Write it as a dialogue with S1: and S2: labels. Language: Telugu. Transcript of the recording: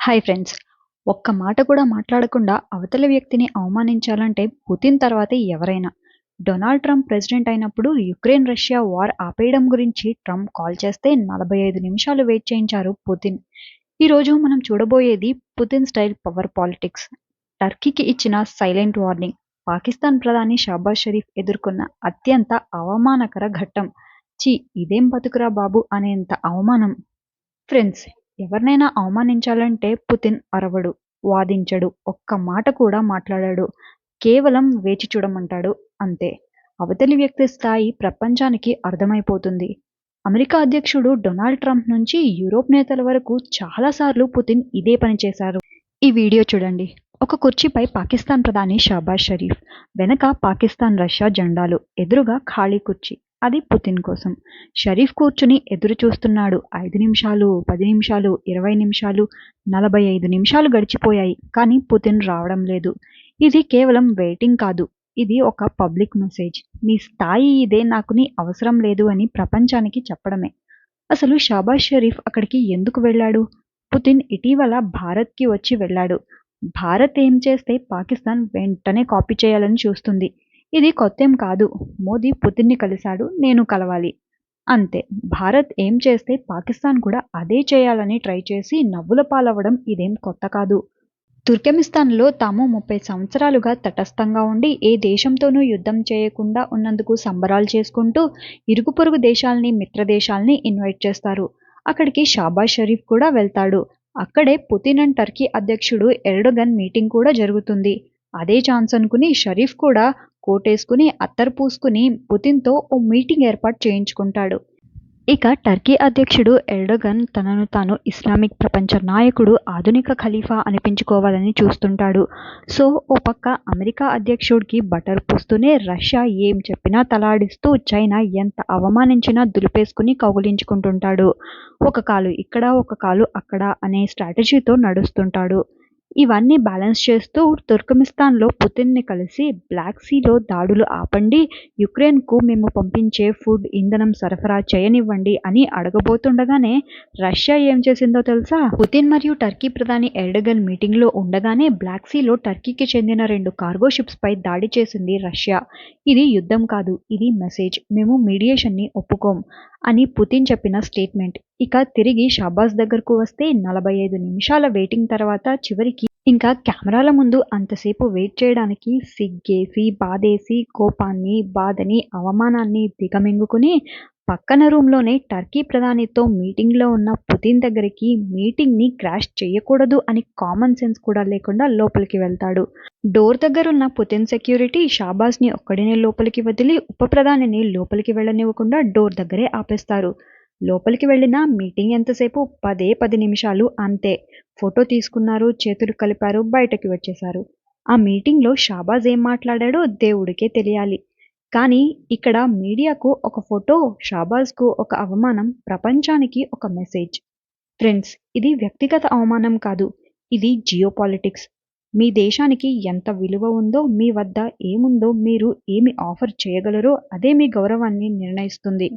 S1: Hi friends. ఒక్క మాట కూడా మాట్లాడకుండా అవతల వ్యక్తిని అవమానించాలంటే పుతిన్ తర్వాతే ఎవరైనా. డొనాల్డ్ ట్రంప్ ప్రెసిడెంట్ అయినప్పుడు యుక్రెయిన్ రష్యా వార్ ఆపేయడం గురించి ట్రంప్ కాల్ చేస్తే నలభై ఐదు నిమిషాలు వెయిట్ చేయించారు పుతిన్. ఈరోజు మనం చూడబోయేది పుతిన్ స్టైల్ పవర్ పాలిటిక్స్. టర్కీకి ఇచ్చిన సైలెంట్ వార్నింగ్. పాకిస్తాన్ ప్రధాని షాబాజ్ షరీఫ్ ఎదుర్కొన్న అత్యంత అవమానకర ఘట్టం. చి ఇదేం బతుకురా బాబు అనేంత అవమానం. ఫ్రెండ్స్ ఎవరినైనా అవమానించాలంటే పుతిన్ అరవడు వాదించడు ఒక్క మాట కూడా మాట్లాడాడు కేవలం వేచి చూడమంటాడు అంతే. అవతలి వ్యక్తి స్థాయి ప్రపంచానికి అర్థమైపోతుంది. అమెరికా అధ్యక్షుడు డొనాల్డ్ ట్రంప్ నుంచి యూరోప్ నేతల వరకు చాలాసార్లు పుతిన్ ఇదే పని చేశారు. ఈ వీడియో చూడండి. ఒక కుర్చీపై పాకిస్తాన్ ప్రధాని షాబాజ్ షరీఫ్ వెనక పాకిస్తాన్ రష్యా జెండాలు ఎదురుగా ఖాళీ కుర్చీ. అది పుతిన్ కోసం. షరీఫ్ కూర్చుని ఎదురు చూస్తున్నాడు. ఐదు నిమిషాలు పది నిమిషాలు ఇరవై నిమిషాలు నలభై ఐదు నిమిషాలు గడిచిపోయాయి కానీ పుతిన్ రావడం లేదు. ఇది కేవలం వెయిటింగ్ కాదు. ఇది ఒక పబ్లిక్ మెసేజ్ నీ స్థాయి ఇదే నాకు నీ అవసరం లేదు అని ప్రపంచానికి చెప్పడమే. అసలు షాబాజ్ షరీఫ్ అక్కడికి ఎందుకు వెళ్ళాడు? పుతిన్ ఇటీవల భారత్కి వచ్చి వెళ్ళాడు. భారత్ ఏం చేస్తే పాకిస్తాన్ వెంటనే కాపీ చేయాలని చూస్తుంది. ఇది కొత్తేం కాదు. మోదీ పుతిన్ని కలిశాడు. నేను కలవాలి. అంతే. భారత్ ఏం చేస్తే పాకిస్తాన్ కూడా అదే చేయాలని ట్రై చేసి నవ్వుల పాలవ్వడం ఇదేం కొత్త కాదు. తుర్కెమిస్తాన్లో తాము ముప్పై సంవత్సరాలుగా తటస్థంగా ఉండి ఏ దేశంతోనూ యుద్ధం చేయకుండా ఉన్నందుకు సంబరాలు చేసుకుంటూ ఇరుగు పొరుగు దేశాల్ని మిత్రదేశాలని ఇన్వైట్ చేస్తారు. అక్కడికి షాబాజ్ షరీఫ్ కూడా వెళ్తాడు. అక్కడే పుతిన్ అండ్ టర్కీ అధ్యక్షుడు ఎర్డోగన్ మీటింగ్ కూడా జరుగుతుంది. అదే ఛాన్స్ అనుకుని షరీఫ్ కూడా కోటేసుకుని అత్తరు పూసుకుని పుతిన్తో ఓ మీటింగ్ ఏర్పాటు చేయించుకుంటాడు. ఇక టర్కీ అధ్యక్షుడు ఎర్డోగన్ తనను తాను ఇస్లామిక్ ప్రపంచ నాయకుడు ఆధునిక ఖలీఫా అనిపించుకోవాలని చూస్తుంటాడు. సో ఓ పక్క అమెరికా అధ్యక్షుడికి బటర్ పూస్తూనే రష్యా ఏం చెప్పినా తలాడిస్తూ చైనా ఎంత అవమానించినా దులిపేసుకుని కౌగులించుకుంటుంటాడు. ఒక కాలు ఇక్కడ ఒక కాలు అక్కడ అనే స్ట్రాటజీతో నడుస్తుంటాడు. ఇవన్నీ బ్యాలెన్స్ చేస్తూ తుర్కమిస్తాన్లో పుతిన్ని కలిసి బ్లాక్ సీలో దాడులు ఆపండి యుక్రెయిన్కు మేము పంపించే ఫుడ్ ఇంధనం సరఫరా చేయనివ్వండి అని అడగబోతుండగానే రష్యా ఏం చేసిందో తెలుసా? పుతిన్ మరియు టర్కీ ప్రధాని ఎర్డగన్ మీటింగ్లో ఉండగానే బ్లాక్ సీలో టర్కీకి చెందిన రెండు కార్గో షిప్స్పై దాడి చేసింది రష్యా. ఇది యుద్ధం కాదు ఇది మెసేజ్. మేము మీడియేషన్ని ఒప్పుకోం అని పుతిన్ చెప్పిన స్టేట్మెంట్. ఇక తిరిగి షాబాజ్ దగ్గరకు వస్తే నలభై ఐదు నిమిషాల వెయిటింగ్ తర్వాత చివరికి ఇంకా కెమెరాల ముందు అంతసేపు వెయిట్ చేయడానికి సిగ్గేసి బాధేసి కోపాన్ని బాధని అవమానాన్ని దిగమింగుకుని పక్కన రూమ్లోనే టర్కీ ప్రధానితో మీటింగ్లో ఉన్న పుతిన్ దగ్గరికి మీటింగ్ని క్రాష్ చేయకూడదు అని కామన్ సెన్స్ కూడా లేకుండా లోపలికి వెళ్తాడు. డోర్ దగ్గర ఉన్న పుతిన్ సెక్యూరిటీ షాబాజ్ని ఒక్కడినే లోపలికి వదిలి ఉప ప్రధానిని లోపలికి వెళ్ళనివ్వకుండా డోర్ దగ్గరే ఆపేస్తారు. లోపలికి వెళ్ళిన మీటింగ్ ఎంతసేపు? పదే పది నిమిషాలు అంతే. ఫోటో తీసుకున్నారు చేతులు కలిపారు బయటకి వచ్చేశారు. ఆ మీటింగ్లో షాబాజ్ ఏం మాట్లాడాడో దేవుడికే తెలియాలి. కానీ ఇక్కడ మీడియాకు ఒక ఫోటో షాబాజ్కు ఒక అవమానం ప్రపంచానికి ఒక మెసేజ్. ఫ్రెండ్స్ ఇది వ్యక్తిగత అవమానం కాదు. ఇది జియో పాలిటిక్స్ మీ దేశానికి ఎంత విలువ ఉందో మీ వద్ద ఏముందో మీరు ఏమి ఆఫర్ చేయగలరో అదే మీ గౌరవాన్ని నిర్ణయిస్తుంది.